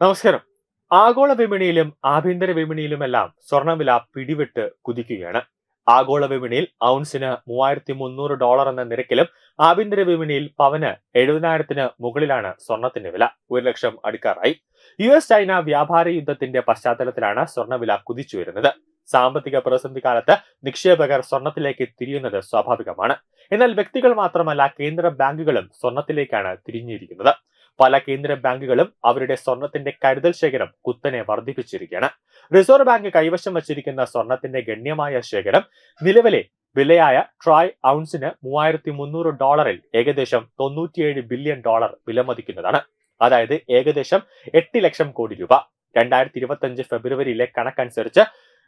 നമസ്കാരം. ആഗോള വിപണിയിലും ആഭ്യന്തര വിപണിയിലുമെല്ലാം സ്വർണവില പിടിവിട്ട് കുതിക്കുകയാണ്. ആഗോള വിപണിയിൽ ഔൺസിന് മൂവായിരത്തി മുന്നൂറ് ഡോളർ എന്ന നിരക്കിലും ആഭ്യന്തര വിപണിയിൽ പവന് എഴുപതിനായിരത്തിന് മുകളിലാണ് സ്വർണത്തിന്റെ വില. ഒരു ലക്ഷം അടുക്കാറായി. യു എസ് ചൈന വ്യാപാര യുദ്ധത്തിന്റെ പശ്ചാത്തലത്തിലാണ് സ്വർണവില കുതിച്ചു വരുന്നത്. സാമ്പത്തിക പ്രതിസന്ധി കാലത്ത് നിക്ഷേപകർ സ്വർണത്തിലേക്ക് തിരിയുന്നത് സ്വാഭാവികമാണ്. എന്നാൽ വ്യക്തികൾ മാത്രമല്ല കേന്ദ്ര ബാങ്കുകളും സ്വർണത്തിലേക്കാണ് തിരിഞ്ഞിരിക്കുന്നത്. പല കേന്ദ്ര ബാങ്കുകളും അവരുടെ സ്വർണത്തിന്റെ കരുതൽ ശേഖരം കുത്തനെ വർദ്ധിപ്പിച്ചിരിക്കുകയാണ്. റിസർവ് ബാങ്ക് കൈവശം വച്ചിരിക്കുന്ന സ്വർണത്തിന്റെ ഗണ്യമായ ശേഖരം നിലവിലെ വിലയായ ട്രായ് ഔൺസിന് മൂവായിരത്തി മുന്നൂറ് ഡോളറിൽ ഏകദേശം തൊണ്ണൂറ്റിയേഴ് ബില്യൺ ഡോളർ വിലമതിക്കുന്നതാണ്. അതായത് ഏകദേശം എട്ട് ലക്ഷം കോടി രൂപ. രണ്ടായിരത്തി ഇരുപത്തി അഞ്ച് ഫെബ്രുവരിയിലെ കണക്കനുസരിച്ച്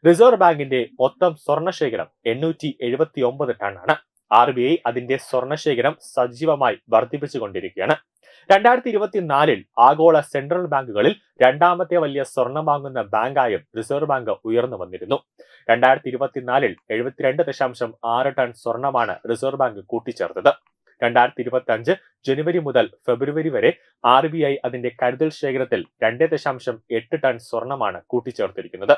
റിസർവ് ബാങ്കിന്റെ മൊത്തം സ്വർണശേഖരം എണ്ണൂറ്റി എഴുപത്തി ഒമ്പത് ടണ്ണാണ്. ആർ ബി ഐ അതിന്റെ സ്വർണശേഖരം സജീവമായി വർദ്ധിപ്പിച്ചുകൊണ്ടിരിക്കുകയാണ്. രണ്ടായിരത്തി ഇരുപത്തിനാലിൽ ആഗോള സെൻട്രൽ ബാങ്കുകളിൽ രണ്ടാമത്തെ വലിയ സ്വർണം വാങ്ങുന്ന ബാങ്കായും റിസർവ് ബാങ്ക് ഉയർന്നു വന്നിരുന്നു. രണ്ടായിരത്തി ഇരുപത്തിനാലിൽ എഴുപത്തിരണ്ട് ദശാംശം ആറ് ടൺ സ്വർണമാണ് റിസർവ് ബാങ്ക് കൂട്ടിച്ചേർത്തത്. രണ്ടായിരത്തി ഇരുപത്തി അഞ്ച് ജനുവരി മുതൽ ഫെബ്രുവരി വരെ ആർ ബി ഐ അതിന്റെ കരുതൽ ശേഖരത്തിൽ രണ്ട് ദശാംശം എട്ട് ടൺ സ്വർണമാണ് കൂട്ടിച്ചേർത്തിരിക്കുന്നത്.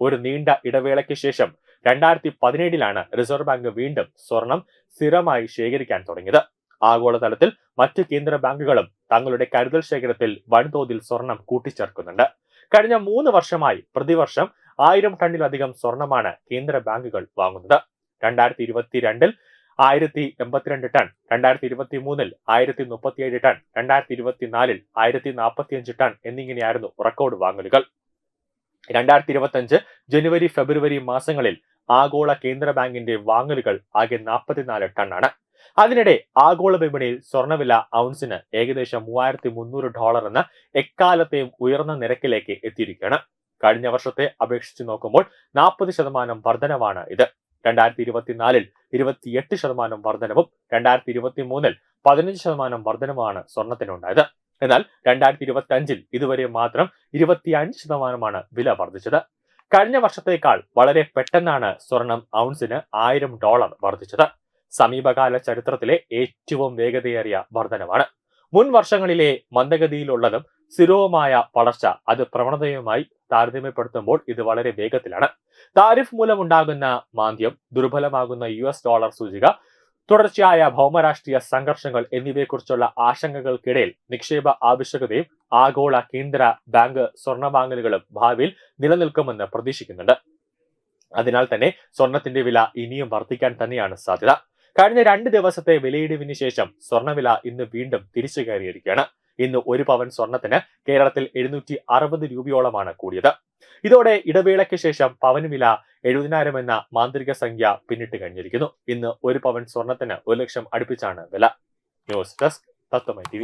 ഒരു നീണ്ട ഇടവേളയ്ക്ക് ശേഷം രണ്ടായിരത്തി പതിനേഴിലാണ് റിസർവ് ബാങ്ക് വീണ്ടും സ്വർണം സ്ഥിരമായി ശേഖരിക്കാൻ തുടങ്ങിയത്. ആഗോളതലത്തിൽ മറ്റ് കേന്ദ്ര ബാങ്കുകളും തങ്ങളുടെ കരുതൽ ശേഖരത്തിൽ വൻതോതിൽ സ്വർണം കൂട്ടിച്ചേർക്കുന്നുണ്ട്. കഴിഞ്ഞ മൂന്ന് വർഷമായി പ്രതിവർഷം ആയിരം ടണ്ണിലധികം സ്വർണമാണ് കേന്ദ്ര ബാങ്കുകൾ വാങ്ങുന്നത്. രണ്ടായിരത്തി ഇരുപത്തിരണ്ടിൽ ആയിരത്തി എൺപത്തിരണ്ട് ടൺ രണ്ടായിരത്തി ഇരുപത്തി മൂന്നിൽ ആയിരത്തി മുപ്പത്തിയേഴ് ടൺ രണ്ടായിരത്തി ഇരുപത്തിനാലിൽ ആയിരത്തി നാൽപ്പത്തിയഞ്ച് ടൺ എന്നിങ്ങനെയായിരുന്നു റെക്കോർഡ് വാങ്ങലുകൾ. രണ്ടായിരത്തി ഇരുപത്തി അഞ്ച് ജനുവരി ഫെബ്രുവരി മാസങ്ങളിൽ ആഗോള കേന്ദ്ര ബാങ്കിന്റെ വാങ്ങലുകൾ ആകെ നാൽപ്പത്തിനാല് ടണ്ണാണ്. അതിനിടെ ആഗോള വിപണിയിൽ സ്വർണവില ഔൺസിന് ഏകദേശം മൂവായിരത്തി മുന്നൂറ് ഡോളർ എന്ന എക്കാലത്തെയും ഉയർന്ന നിരക്കിലേക്ക് എത്തിയിരിക്കുകയാണ്. കഴിഞ്ഞ വർഷത്തെ അപേക്ഷിച്ച് നോക്കുമ്പോൾ നാൽപ്പത് ശതമാനം വർധനവാണ് ഇത്. രണ്ടായിരത്തി ഇരുപത്തിനാലിൽ ഇരുപത്തിയെട്ട് ശതമാനം വർധനവും രണ്ടായിരത്തി ഇരുപത്തി മൂന്നിൽ പതിനഞ്ച് ശതമാനം വർധനവുമാണ് സ്വർണത്തിനുണ്ടായത്. എന്നാൽ രണ്ടായിരത്തി ഇരുപത്തി അഞ്ചിൽ ഇതുവരെ മാത്രം ഇരുപത്തിയഞ്ച് ശതമാനമാണ് വില വർദ്ധിച്ചത് കഴിഞ്ഞ വർഷത്തേക്കാൾ വളരെ പെട്ടെന്നാണ് സ്വർണം ഔൺസിന് ആയിരം ഡോളർ വർദ്ധിച്ചത്. സമീപകാല ചരിത്രത്തിലെ ഏറ്റവും വേഗതയേറിയ വർധനമാണ് മുൻ വർഷങ്ങളിലെ മന്ദഗതിയിലുള്ളതും സ്ഥിരവുമായ വളർച്ച അത് പ്രവണതയുമായി താരതമ്യപ്പെടുത്തുമ്പോൾ ഇത് വളരെ വേഗത്തിലാണ്. താരിഫ് മൂലമുണ്ടാകുന്ന മാന്ദ്യം ദുർബലമാകുന്ന യു എസ് ഡോളർ സൂചിക തുടർച്ചയായ ഭൗമരാഷ്ട്രീയ സംഘർഷങ്ങൾ എന്നിവയെക്കുറിച്ചുള്ള ആശങ്കകൾക്കിടയിൽ നിക്ഷേപ ആവശ്യകതയും ആഗോള കേന്ദ്ര ബാങ്ക് സ്വർണ വാങ്ങലുകളും ഭാവിയിൽ നിലനിൽക്കുമെന്ന് പ്രതീക്ഷിക്കുന്നുണ്ട്. അതിനാൽ തന്നെ സ്വർണത്തിന്റെ വില ഇനിയും വർദ്ധിക്കാൻ തന്നെയാണ് സാധ്യത. കഴിഞ്ഞ രണ്ട് ദിവസത്തെ വിലയിടിവിന് ശേഷം സ്വർണവില ഇന്ന് വീണ്ടും തിരിച്ചു കയറിയിരിക്കുകയാണ്. ഇന്ന് ഒരു പവൻ സ്വർണത്തിന് കേരളത്തിൽ എഴുന്നൂറ്റി അറുപത് രൂപയോളമാണ് കൂടിയത്. ഇതോടെ ഇടവേളയ്ക്ക് ശേഷം പവൻ വില എഴുപതിനായിരം എന്ന മാന്ത്രിക സംഖ്യ പിന്നിട്ട് കഴിഞ്ഞിരിക്കുന്നു. ഇന്ന് ഒരു പവൻ സ്വർണത്തിന് ഒരു ലക്ഷം അടുപ്പിച്ചാണ് വില. ന്യൂസ് ഡെസ്ക് തത്വമൈ ടി